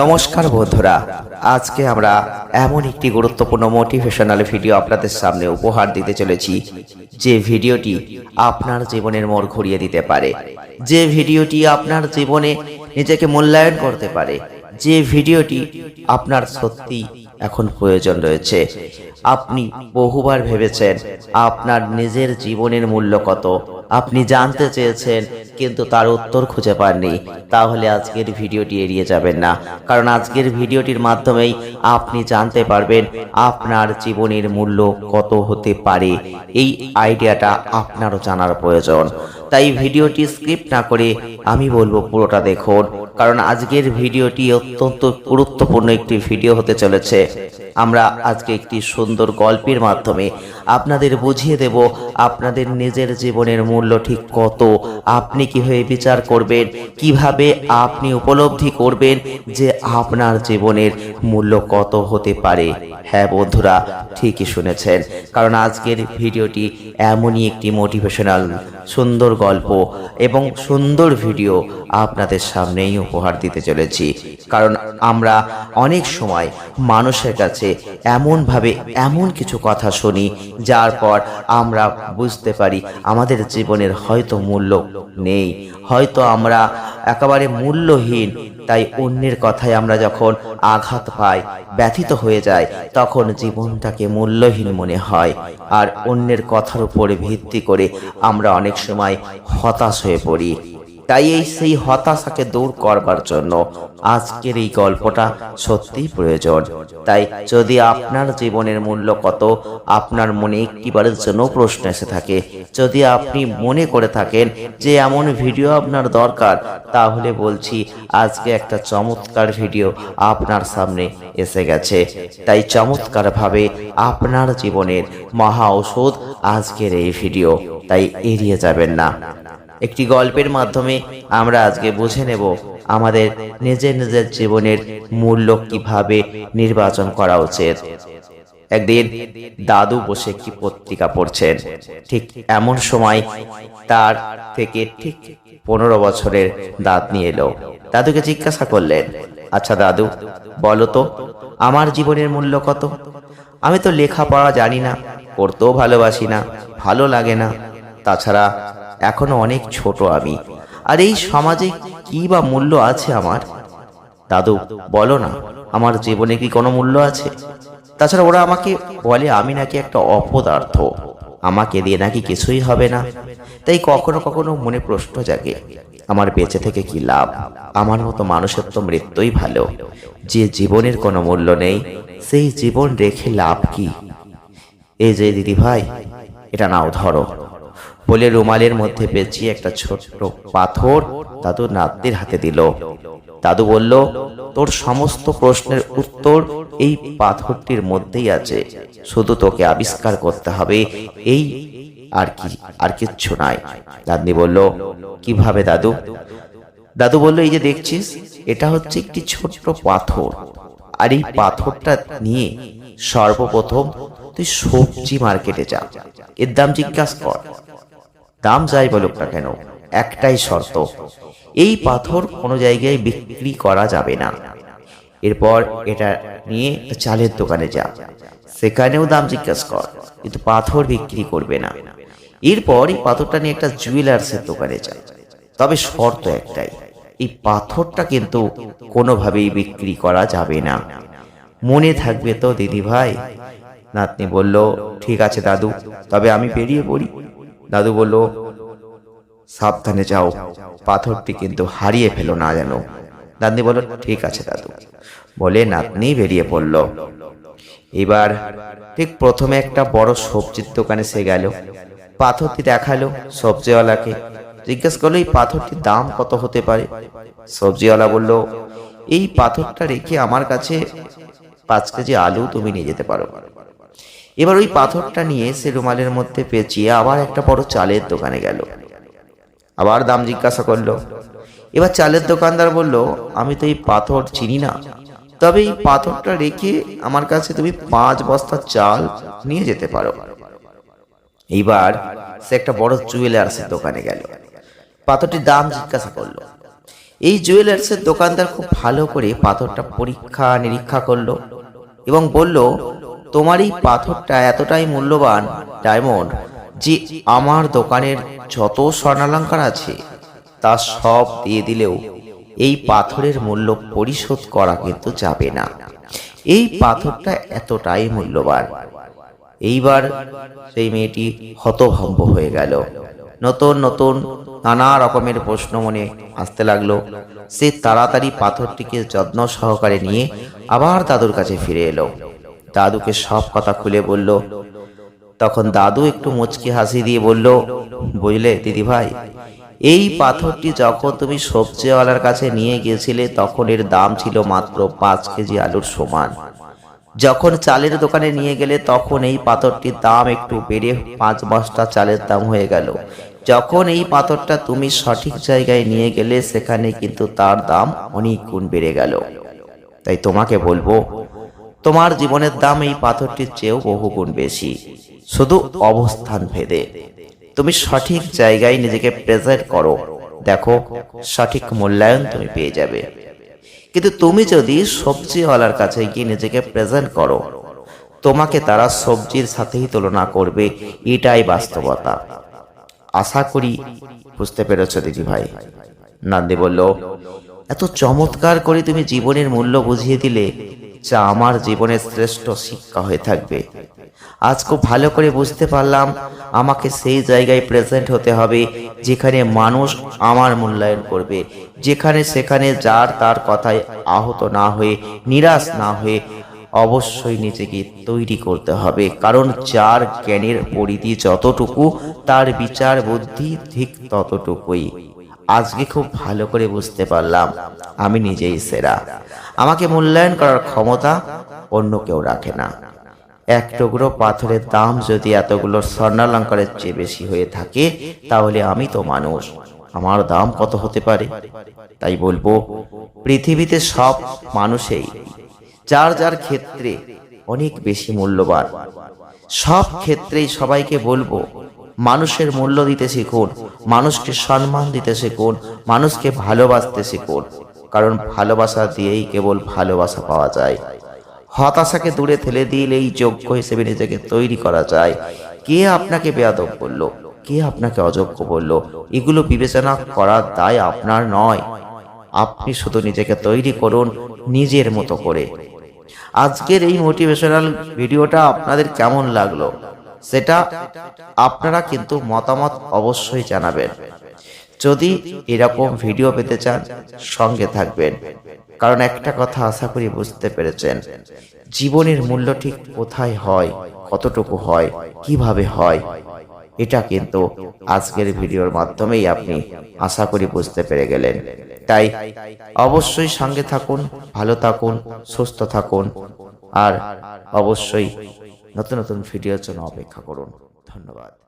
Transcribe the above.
নমস্কার বন্ধুরা, আজকে আমরা এমন একটি গুরুত্বপূর্ণ মোটিভেশনাল ভিডিও আপনাদের সামনে উপহার দিতে চলেছি, যে ভিডিওটি আপনার জীবনের মোড় ঘুরিয়ে দিতে পারে। যে ভিডিওটি আপনার জীবনে নিজেকে মূল্যায়ন করতে পারে, যে ভিডিওটি আপনার সত্যি এখন প্রয়োজন রয়েছে। আপনি বহুবার ভেবেছেন আপনার নিজের জীবনের মূল্য কত। আপনি জানতে চেয়েছেন, কিন্তু তার উত্তর খুঁজে পাননি। তাহলে আজকের ভিডিওটি এড়িয়ে যাবেন না। কারণ আজকের ভিডিওটির মাধ্যমেই আপনি জানতে পারবেন আপনার জীবনের মূল্য কত হতে পারে। এই আইডিয়াটা আপনারও জানার প্রয়োজন। তাই ভিডিওটি স্কিপ না করে আমি বলব পুরোটা দেখুন। কারণ আজকের ভিডিওটি অত্যন্ত গুরুত্বপূর্ণ একটি ভিডিও হতে চলেছে। আমরা আজকে একটি সুন্দর গল্পের মাধ্যমে আপনাদের বুঝিয়ে দেব আপনাদের নিজের জীবনের মূল্য ঠিক কত, আপনি কীভাবে বিচার করবেন, কীভাবে আপনি উপলব্ধি করবেন যে আপনার জীবনের মূল্য কত হতে পারে। হ্যাঁ বন্ধুরা, ঠিকই শুনেছেন। কারণ আজকের ভিডিওটি এমনই একটি মোটিভেশনাল সুন্দর গল্প এবং সুন্দর ভিডিও আপনাদের সামনেই উপহার দিতে চলেছি। কারণ আমরা অনেক সময় মানুষের কাছে এমনভাবে এমন কিছু কথা শুনি, যার পর আমরা বুঝতে পারি আমাদের জীবনের হয়তো মূল্য নেই। হয়তো আমরা একেবারে মূল্যহীন। তাই অন্যের কথায় আমরা যখন আঘাত পাই, ব্যথিত হয়ে যায় তখন জীবনটাকে মূল্যহীন মনে হয়। আর অন্যের কথার উপরে ভিত্তি করে আমরা অনেক সময় হতাশ হয়ে পড়ি। তাই এই সেই হতাশাকে দূর করবার জন্য আজকের এই গল্পটা সত্যিই প্রয়োজন। তাই যদি আপনার জীবনের মূল্য কত, আপনার মনে একটিবারের জন্য প্রশ্ন এসে থাকে। যদি আপনি মনে করে থাকেন যে এমন ভিডিও আপনার দরকার, তাহলে বলছি আজকে একটা চমৎকার ভিডিও আপনার সামনে এসে গেছে। তাই চমৎকারভাবে আপনার জীবনের মহা ঔষধ আজকের এই ভিডিও। তাই এড়িয়ে যাবেন না। একটি গল্পের মাধ্যমে আমরা আজকে বুঝে নেব আমাদের নিজের নিজের জীবনের মূল্য কীভাবে নির্বাচন করা উচিত। একদিন দাদু বসে একটি পত্রিকা পড়ছেন। ঠিক এমন সময় তার থেকে ঠিক পনেরো বছরের দাঁত নিয়ে এলো। দাদুকে জিজ্ঞাসা করলেন আচ্ছা দাদু, বলো তো, আমার জীবনের মূল্য কত? আমি তো লেখাপড়া জানি না, পড়তেও ভালোবাসি না, ভালো লাগে না। তাছাড়া এখনও অনেক ছোট আমি। আর এই সমাজে কি বা মূল্য আছে আমার? দাদু, বলো না, আমার জীবনে কি কোনো মূল্য আছে? তাছাড়া ওরা আমাকে বলে আমি নাকি একটা অপদার্থ। আমাকে দিয়ে নাকি কিছুই হবে না। তাই কখনো কখনো মনে প্রশ্ন জাগে, আমার বেঁচে থেকে কি লাভ? আমার মতো মানুষের তো মৃত্যুই ভালো। যে জীবনের কোনো মূল্য নেই, সেই জীবন রেখে লাভ কি? এই যে দিদি ভাই এটা নাও ধরো। বলে রুমালের মধ্যে পেঁচিয়ে একটা ছোট্ট পাথর দাদু নাতনির হাতে দিল। দাদু বলল, তোর সমস্ত প্রশ্নের উত্তর এই পাথরটির মধ্যেই আছে। শুধু তোকে আবিষ্কার করতে হবে এই আর কি, আর কিচ্ছু নাই। দাদনি বলল, কীভাবে দাদু? দাদু বলল, এই যে দেখছিস, এটা হচ্ছে একটি ছোট্ট পাথর। আর এই পাথরটা নিয়ে সর্বপ্রথম তুই সবজি মার্কেটে যা। এর দাম জিজ্ঞাসা কর। দাম যাই বলুক না কেন, একটাই শর্ত, এই পাথর কোনো জায়গায় বিক্রি করা যাবে না। এরপর এটা নিয়ে চালের দোকানে যা, সেখানেও দাম জিজ্ঞাসা কর, কিন্তু পাথর বিক্রি করবে না। এরপর এই পাথরটা নিয়ে একটা জুয়েলার্সের দোকানে যা, তবে শর্ত একটাই, এই পাথরটা কিন্তু কোনোভাবেই বিক্রি করা যাবে না। মনে থাকবে তো দিদি ভাই নাতনি বলল, ঠিক আছে দাদু, তবে আমি বেরিয়ে পড়ি। দাদু বলল, সাবধানে যাও, পাথরটি কিন্তু হারিয়ে ফেলো না যেন। দাদি বলল, ঠিক আছে দাদু। বলে নাতনি বেরিয়ে পড়ল। এবার ঠিক প্রথমে একটা বড় সবজির দোকানে সে গেল। পাথরটি দেখাল সবজিওয়ালাকে। জিজ্ঞেস করল, এই পাথরটির দাম কত হতে পারে? সবজিওয়ালা বলল, এই পাথরটা রেখে আমার কাছে পাঁচ কেজি আলু তুমি নিয়ে যেতে পারো। এবার ওই পাথরটা নিয়ে সে রুমালের মধ্যে পেঁচিয়ে আবার একটা বড় চালের দোকানে গেল। আবার দাম জিজ্ঞাসা করল। এবার চালের দোকানদার বলল, আমি তো এই পাথর চিনি না। তবে এই পাথরটা রেখে আমার কাছে তুমি পাঁচ বস্তা চাল নিয়ে যেতে পারো। এইবার সে একটা বড় জুয়েলার্সের দোকানে গেল। পাথরটির দাম জিজ্ঞাসা করল। এই জুয়েলার্সের দোকানদার খুব ভালো করে পাথরটা পরীক্ষা নিরীক্ষা করল এবং বলল তোমার এই পাথরটা এতটাই মূল্যবান, ডায়মন্ড, যে আমার দোকানের যত স্বর্ণালঙ্কার আছে, তা সব দিয়ে দিলেও এই পাথরের মূল্য পরিশোধ করা কিন্তু যাবে না। এই পাথরটা এতটাই মূল্যবান। এইবার সেই মেয়েটি হতভম্ব হয়ে গেল। নতুন নতুন নানা রকমের প্রশ্ন মনে আসতে লাগল। সে তাড়াতাড়ি পাথরটিকে যত্ন সহকারে নিয়ে আবার দাদুর কাছে ফিরে এলো। দাদুকে সব কথা খুলে বলল। তখন দাদু একটু মুচকি হাসি দিয়ে বলল, বুঝলে দিদি ভাই এই পাথরটি যখন তুমি সবজিওয়ালার কাছে নিয়ে গিয়েছিলে, তখন এর দাম ছিল মাত্র পাঁচ কেজি আলুর সমান। যখন চালের দোকানে নিয়ে গেলে, তখন এই পাথরটির দাম একটু বেড়ে পাঁচ বস্তা চালের দাম হয়ে গেল। যখন এই পাথরটা তুমি সঠিক জায়গায় নিয়ে গেলে, সেখানে কিন্তু তার দাম অনেক গুণ বেড়ে গেল। তাই তোমাকে বলব তোমার জীবনের দাম এই পাথরটির চেয়েও বহুগুণ বেশি। শুধু অবস্থান ভেদে। তুমি সঠিক জায়গায় নিজেকে প্রেজেন্ট করো। দেখো, সঠিক মূল্যায়ন তুমি পেয়ে যাবে। কিন্তু তুমি যদি সবজিওয়ালার কাছে গিয়ে নিজেকে প্রেজেন্ট করো, তোমাকে তারা সবজির সাথেই তুলনা করবে, এটাই বাস্তবতা। আশা করি বুঝতে পেরেছ দিদি ভাই নান্দি বলল, এত চমৎকার করে তুমি জীবনের মূল্য বুঝিয়ে দিলে যা আমার জীবনের শ্রেষ্ঠ শিক্ষা হয়ে থাকবে। আজ খুব ভালো করে বুঝতে পারলাম, আমাকে সেই জায়গায় প্রেজেন্ট হতে হবে যেখানে মানুষ আমার মূল্যায়ন করবে, যেখানে সেখানে যার তার কথায় আহত না হয়ে, নিরাশ না হয়ে অবশ্যই নিজেকে তৈরি করতে হবে। কারণ যার জ্ঞানের পরিধি যতটুকু, তার বিচার বুদ্ধি ঠিক ততটুকুই। আজকে খুব ভালো করে বুঝতে পারলাম, আমি নিজেই সেরা। আমাকে মূল্যায়ন করার ক্ষমতা অন্য কেউ রাখে না। এক টুকরো পাথরের দাম যদি এতগুলো স্বর্ণালঙ্কারের চেয়ে বেশি হয়ে থাকে, তাহলে আমি তো মানুষ। আমার দাম কত হতে পারে? তাই বলব, পৃথিবীতে সব মানুষেই, যার যার ক্ষেত্রে অনেক বেশি মূল্যবান, সব ক্ষেত্রেই সবাইকে বলব মানুষের মূল্য দিতে শিখুন, মানুষকে সম্মান দিতে শিখুন, মানুষকে ভালোবাসতে শিখুন। কারণ ভালোবাসা দিয়েই কেবল ভালোবাসা পাওয়া যায়। হতাশাকে দূরে ঠেলে দিলে এই যোগ্য হিসেবে নিজেকে তৈরি করা যায়। কে আপনাকে বেয়াদব বলল? কে আপনাকে অযোগ্য বলল? এগুলো বিবেচনা করার দায় আপনার নয়। আপনি শুধু নিজেকে তৈরি করুন, নিজের মতো করে। আজকের এই মোটিভেশনাল ভিডিওটা আপনাদের কেমন লাগল? সেটা আপনারা কিন্তু মতামত অবশ্যই জানাবেন। যদি এরকম ভিডিও পেতে চান, সঙ্গে থাকবেন। কারণ একটা কথা আশা করি বুঝতে পেরেছেন, জীবনের মূল্য ঠিক কোথায় হয়, কতটুকু হয়, কীভাবে হয়, এটা কিন্তু আজকের ভিডিওর মাধ্যমেই আপনি আশা করি বুঝতে পেরে গেলেন। তাই অবশ্যই সঙ্গে থাকুন, ভালো থাকুন, সুস্থ থাকুন, আর অবশ্যই নতুন নতুন ভিডিওর জন্য অপেক্ষা করুন। ধন্যবাদ।